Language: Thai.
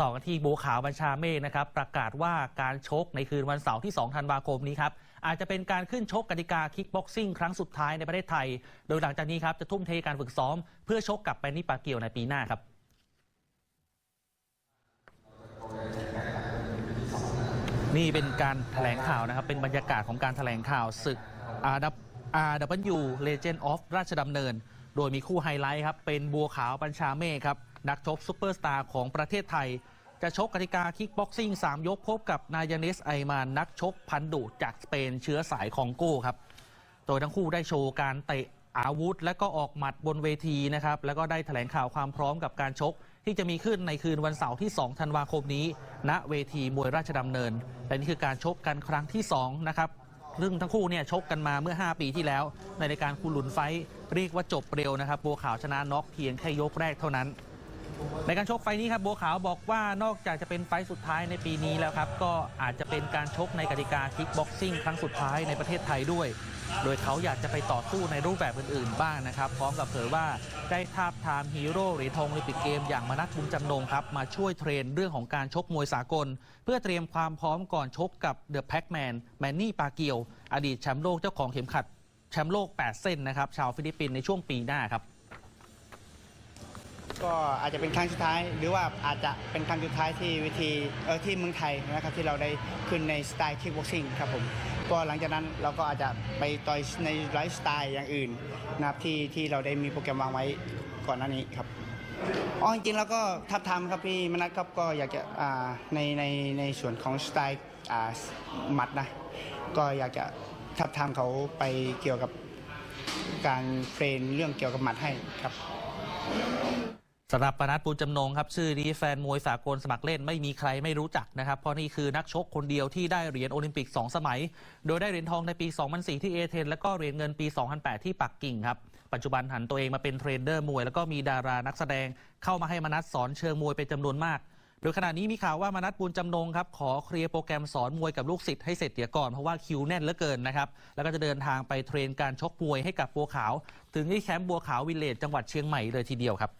ต่อกันที่บัวขาวบัญชาเมฆนะครับประกาศว่าการชกในคืนวันเสาร์ที่ 2 ธันวาคมนี้ครับอาจจะเป็นการขึ้นชกกติกาคิกบ็อกซิ่งครั้งสุดท้ายในประเทศไทย โดยหลังจากนี้ครับจะทุ่มเทการฝึกซ้อม เพื่อชกกับแปนนี่ปาเกียวในปีหน้าครับนี่เป็นการแถลงข่าวนะครับ เป็นบรรยากาศของการแถลงข่าวศึก RW Legend of ราชดำเนิน โดยมีคู่ไฮไลท์ครับ เป็นบัวขาวบัญชาเมฆครับ นักชกซูเปอร์สตาร์ของประเทศไทย จะชกกติกาคิกบ็อกซิ่ง 3 ยกพบกับนายานิสไอมานนักชกพันดุจากสเปนเชื้อสายคองโก้ครับ โดยทั้งคู่ได้โชว์การเตะอาวุธ และก็ออกหมัดบนเวทีนะครับ แล้วก็ได้แถลงข่าวความพร้อมกับการชกที่จะมีขึ้นในคืนวันเสาร์ที่ 2 ธันวาคมนี้ ณ เวทีมวยราชดำเนิน และนี่คือการชกกันครั้งที่ 2 นะครับ ซึ่งทั้งคู่เนี่ยชกกันมาเมื่อ 5 ปีที่แล้ว ในรายการคูหลุนไฟเรียกว่าจบเร็วนะครับบัวขาวชนะน็อกเพียงแค่ยกแรกเท่านั้น ในการชกไฟนี้ครับบัวขาวบอกว่านอกจากจะเป็นไฟสุดท้ายในปีนี้แล้วครับ ก็อาจจะเป็นการชกในกติกาคิกบ็อกซิ่งครั้งสุดท้ายในประเทศไทยด้วย โดยเขาอยากจะไปต่อสู้ในรูปแบบอื่นๆ บ้างนะครับ พร้อมกับเผยว่าได้ทาบทามฮีโร่เหรียญทองโอลิมปิกเกมอย่างมนัสบุญจำนงครับ มาช่วยเทรนเรื่องของการชกมวยสากล เพื่อเตรียมความพร้อมก่อนชกกับเดอะแพ็กแมนแมนนี่ปาเกียว อดีตแชมป์โลกเจ้าของเข็มขัดแชมป์โลก 8 เส้นนะครับชาวฟิลิปปินส์ในช่วงปีหน้าครับ ก็อาจจะเป็นครั้งสุดท้าย หรือว่าอาจจะเป็นครั้งสุดท้ายที่วิธีเออที่เมืองไทยนะครับที่เราได้ขึ้นในสไตล์คิกบ็อกซิ่งครับผมก็หลังจากนั้นเราก็อาจจะไปต่อยในไลฟ์สไตล์อย่างอื่นนะครับที่ที่เราได้มีโปรแกรมวางไว้ก่อนหน้านี้ครับอ๋อจริงๆแล้วก็ทับทามครับพี่มนัทครับก็อยากจะอ่าในในในส่วนของสไตล์อ่าหมัดนะก็อยากจะทับทามเขาไปเกี่ยวกับการเทรนเรื่องเกี่ยวกับหมัดให้ครับ สำหรับปนัดปูจำนงครับชื่อนี้แฟนมวยสากลสมัครเล่นไม่มีใครไม่รู้จักนะครับ เพราะนี่คือนักชกคนเดียวที่ได้เหรียญโอลิมปิก 2 สมัย โดยได้เหรียญทองในปี 2004 ที่เอเธนและก็เหรียญเงินปี 2008 ที่ปักกิ่งครับ ปัจจุบันหันตัวเองมาเป็นเทรนเนอร์มวย แล้วก็มีดารานักแสดงเข้ามาให้มนัดสอนเชิงมวยเป็นจำนวนมาก โดยขณะนี้มีข่าวว่ามนัดบุญจำนงครับขอเคลียร์โปรแกรมสอนมวยกับลูกศิษย์ให้เสร็จเดี๋ยวก่อนเพราะว่าคิวแน่นเหลือเกินนะครับแล้วก็จะเดินทางไปเทรนการชกมวยให้กับบัวขาว ถึงที่แคมป์บัวขาววิลเลจจังหวัดเชียงใหม่เลยทีเดียวครับ